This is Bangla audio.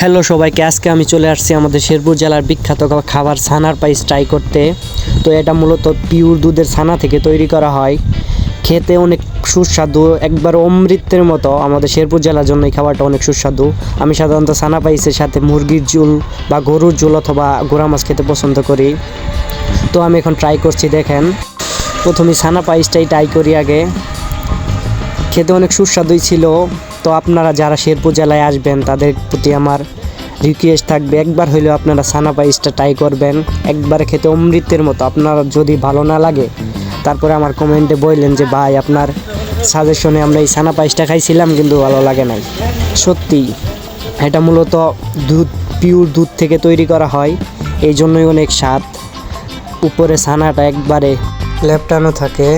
হ্যালো সবাইকে, আজকে আমি চলে আসছি আমাদের শেরপুর জেলার বিখ্যাত খাবার ছানার পায়েস ট্রাই করতে। তো এটা মূলত পিওর দুধের ছানা থেকে তৈরি করা হয়। খেতে অনেক সুস্বাদু, একবার অমৃতের মতো। আমাদের শেরপুর জেলার জন্য এই খাবারটা অনেক সুস্বাদু। আমি সাধারণত ছানা পায়েসের সাথে মুরগির ঝুল বা গরুর ঝুল অথবা গোড়া মাছ খেতে পছন্দ করি। তো আমি এখন ট্রাই করছি, দেখেন। প্রথমে ছানা পায়েসটাই ট্রাই করি আগে। খেতে অনেক সুস্বাদুই ছিল। তো আপনারা যারা শেরপুর জেলায় আসবেন, তাদের প্রতি আমার রিকোয়েস্ট থাকবে, একবার হইলেও আপনারা সানা পায়েসটা ট্রাই করবেন। একবার খেতে অমৃতের মতো, আপনার যদি ভালো না লাগে, তারপরে আমার কমেন্টে বললেন যে, ভাই, আপনার সাজেশনে আমরা এই সানা পায়েসটা খাইছিলাম, কিন্তু ভালো লাগে নাই। সত্যি, এটা মূলত দুধ পিওর দুধ থেকে তৈরি করা হয়, এই জন্যই অনেক স্বাদ। উপরে ছানাটা একবারে লেপটানো থাকে।